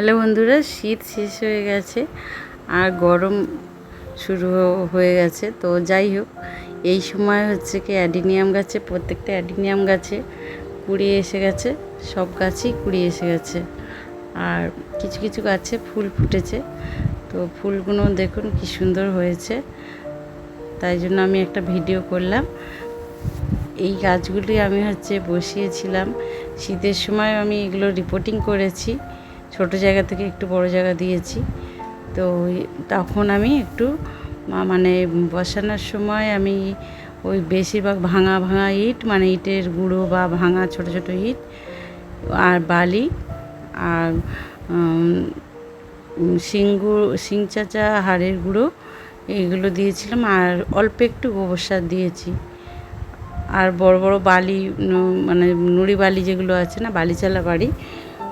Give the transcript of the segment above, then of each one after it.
Hello বন্ধুরা, শীত শেষ হয়ে গেছে আর গরম শুরু হয়ে গেছে। তো যাই হোক, এই সময় হচ্ছে কি অ্যাডিনিয়াম গাছে, প্রত্যেকটা অ্যাডিনিয়াম গাছে কুড়ি এসে গেছে, সব গাছেই কুড়ি এসে গেছে। আর কিছু কিছু গাছে ফুল ফুটেছে। তো ফুলগুলো দেখুন কি সুন্দর হয়েছে। তাই জন্য আমি একটা ভিডিও করলাম। এই গাছগুলি আমি হচ্ছে বসিয়েছিলাম। শীতের সময় আমি এগুলো রিপোর্টিং করেছি। ছোট জায়গা থেকে একটু বড় জায়গা দিয়েছি। তো তখন আমি একটু মানে বসানোর সময় আমি ওই বেশিরভাগ ভাঙা ভাঙা ইট মানে ইটের গুঁড়ো বা ভাঙা ছোট ছোট ইট আর বালি আর শিংগু শিং চাচা হাড়ের গুঁড়ো এইগুলো দিয়েছিলাম আর অল্প একটু গোবর সার দিয়েছি। আর বড় বড় বালি মানে নুড়ি বালি যেগুলো আছে না, বালিচালা বাড়ি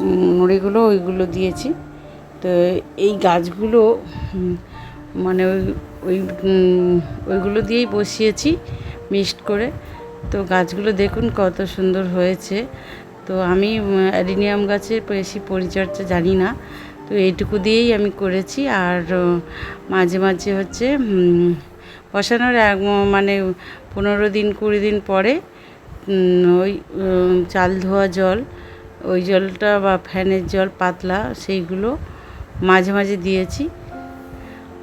উম, নুড়িগুলো ওইগুলো দিয়েছি। তো এই গাছগুলো মানে ওই ওই ওইগুলো দিয়েই বসিয়েছি মিক্সড করে। তো গাছগুলো দেখুন কত সুন্দর হয়েছে। তো আমি অ্যাডিনিয়াম গাছের বেশি পরিচর্যা জানি না। তো এইটুকু দিয়েই আমি করেছি। আর মাঝে মাঝে হচ্ছে বসানোর এক মানে পনেরো দিন কুড়ি দিন পরে ওই চাল ধোয়া জল ওই জলটা বা ফ্যানের জল পাতলা, সেইগুলো মাঝে মাঝে দিয়েছি।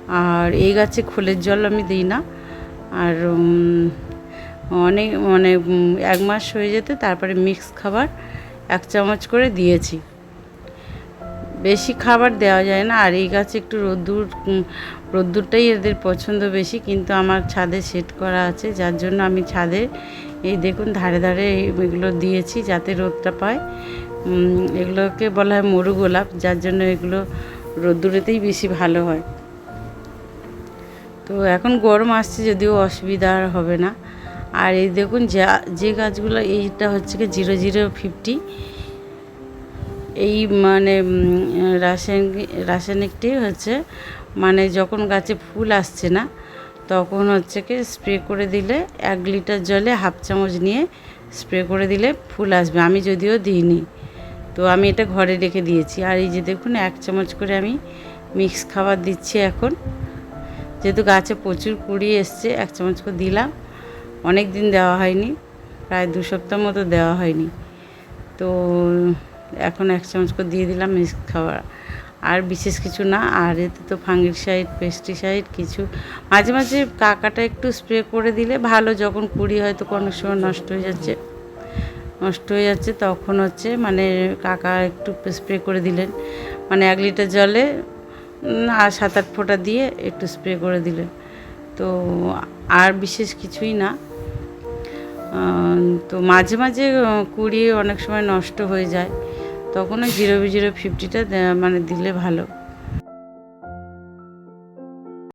আর এই গাছে খোলের জল আমি দিই না। আর অনেক মানে এক মাস হয়ে যেতে তারপরে মিক্স খাবার এক চামচ করে দিয়েছি। বেশি খাবার দেওয়া যায় না। আর এই গাছে একটু রোদ্দুর রোদ্দুরটাই এদের পছন্দ বেশি। কিন্তু আমার ছাদে সেট করা আছে, যার জন্য আমি ছাদে এই দেখুন, ধারে ধারে এগুলো দিয়েছি যাতে রোদটা পায়। এগুলোকে বলা হয় মরু গোলাপ, যার জন্য এগুলো রোদ্দুরেতেই বেশি ভালো হয়। তো এখন গরম আসছে, যদিও অসুবিধা আর হবে না। আর এই দেখুন, যা, যে গাছগুলো, এইটা হচ্ছে কি জিরো জিরো ফিফটি। এই মানে রাসায়নিক, রাসায়নিকটি হচ্ছে মানে যখন গাছে ফুল আসছে না তখন হচ্ছে কি স্প্রে করে দিলে এক লিটার জলে হাফ চামচ নিয়ে স্প্রে করে দিলে ফুল আসবে। আমি যদিও দিইনি। তো আমি এটা ঘরে রেখে দিয়েছি। আর এই যে দেখুন, এক চামচ করে আমি মিক্স খাবার দিচ্ছি এখন। যেহেতু গাছে প্রচুর কুড়ি এসছে, এক চামচ করে দিলাম। অনেক দিন দেওয়া হয়নি। প্রায় দু সপ্তাহ মতো দেওয়া হয়নি। তো এখন এক চামচ করে দিয়ে দিলাম মিক্স খাবার আর বিশেষ কিছু না, আর এতে তো ফাঙ্গিসাইড, পেস্টিসাইড কিছু। মাঝে মাঝে কাকাটা একটু স্প্রে করে দিলে ভালো, যখন কুড়ি হয়তো কোনো সময় নষ্ট হয়ে যাচ্ছে। নষ্ট হয়ে যাচ্ছে, তখন হচ্ছে মানে কাকা একটু স্প্রে করে দিলেন। মানে এক লিটার জলে আর সাত আট ফোঁটা দিয়ে একটু স্প্রে করে দিলেন। তো আর বিশেষ কিছুই না। তো মাঝে মাঝে কুড়িয়ে অনেক সময় নষ্ট হয়ে যায়। তখন ওই জিরো জিরো ফিফটিটা মানে দিলে ভালো।